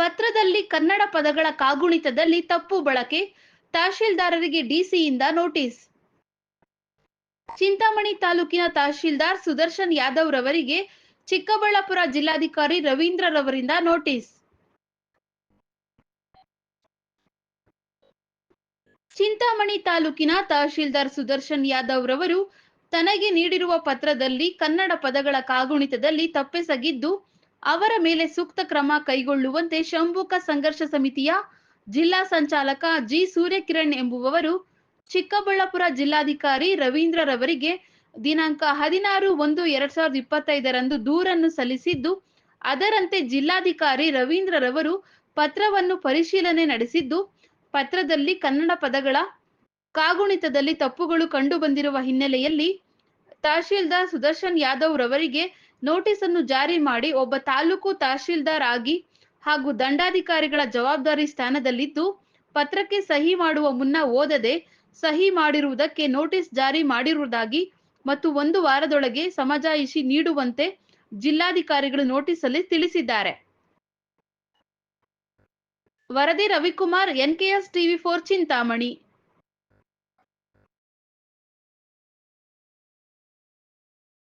ಪತ್ರದಲ್ಲಿ ಕನ್ನಡ ಪದಗಳ ಕಾಗುಣಿತದಲ್ಲಿ ತಪ್ಪು ಬಳಕೆ, ತಹಶೀಲ್ದಾರರಿಗೆ ಡಿಸಿಯಿಂದ ನೋಟಿಸ್. ಚಿಂತಾಮಣಿ ತಾಲೂಕಿನ ತಹಶೀಲ್ದಾರ್ ಸುದರ್ಶನ್ ಯಾದವ್ ರವರಿಗೆ ಚಿಕ್ಕಬಳ್ಳಾಪುರ ಜಿಲ್ಲಾಧಿಕಾರಿ ರವೀಂದ್ರ ರವರಿಂದ ನೋಟಿಸ್. ಚಿಂತಾಮಣಿ ತಾಲೂಕಿನ ತಹಶೀಲ್ದಾರ್ ಸುದರ್ಶನ್ ಯಾದವ್ ರವರು ತನಗೆ ನೀಡಿರುವ ಪತ್ರದಲ್ಲಿ ಕನ್ನಡ ಪದಗಳ ಕಾಗುಣಿತದಲ್ಲಿ ತಪ್ಪೆಸಗಿದ್ದು ಅವರ ಮೇಲೆ ಸೂಕ್ತ ಕ್ರಮ ಕೈಗೊಳ್ಳುವಂತೆ ಶಂಭುಕ ಸಂಘರ್ಷ ಸಮಿತಿಯ ಜಿಲ್ಲಾ ಸಂಚಾಲಕ ಜಿ ಸೂರ್ಯಕಿರಣ್ ಎಂಬುವವರು ಚಿಕ್ಕಬಳ್ಳಾಪುರ ಜಿಲ್ಲಾಧಿಕಾರಿ ರವೀಂದ್ರ ರವರಿಗೆ ದಿನಾಂಕ ಹದಿನಾರು ಒಂದು ಎರಡ್ ಸಾವಿರದ ಇಪ್ಪತ್ತೈದರಂದು ದೂರನ್ನು ಸಲ್ಲಿಸಿದ್ದು, ಅದರಂತೆ ಜಿಲ್ಲಾಧಿಕಾರಿ ರವೀಂದ್ರ ರವರು ಪತ್ರವನ್ನು ಪರಿಶೀಲನೆ ನಡೆಸಿದ್ದು, ಪತ್ರದಲ್ಲಿ ಕನ್ನಡ ಪದಗಳ ಕಾಗುಣಿತದಲ್ಲಿ ತಪ್ಪುಗಳು ಕಂಡು ಬಂದಿರುವ ಹಿನ್ನೆಲೆಯಲ್ಲಿ ತಹಶೀಲ್ದಾರ್ ಸುದರ್ಶನ್ ಯಾದವ್ ರವರಿಗೆ ನೋಟಿಸ್ ಅನ್ನು ಜಾರಿ ಮಾಡಿ ಒಬ್ಬ ತಾಲೂಕು ತಹಶೀಲ್ದಾರ್ ಆಗಿ ಹಾಗೂ ದಂಡಾಧಿಕಾರಿಗಳ ಜವಾಬ್ದಾರಿ ಸ್ಥಾನದಲ್ಲಿದ್ದು, ಪತ್ರಕ್ಕೆ ಸಹಿ ಮಾಡುವ ಮುನ್ನ ಓದದೆ ಸಹಿ ಮಾಡಿರುವುದಕ್ಕೆ ನೋಟಿಸ್ ಜಾರಿ ಮಾಡಿರುವುದಾಗಿ ಮತ್ತು ಒಂದು ವಾರದೊಳಗೆ ಸಮಜಾಯಿಷಿ ನೀಡುವಂತೆ ಜಿಲ್ಲಾಧಿಕಾರಿಗಳು ನೋಟಿಸ್ ಅಲ್ಲಿ ತಿಳಿಸಿದ್ದಾರೆ. ವರದಿ Ravikumar, NKS TV four Chintamani.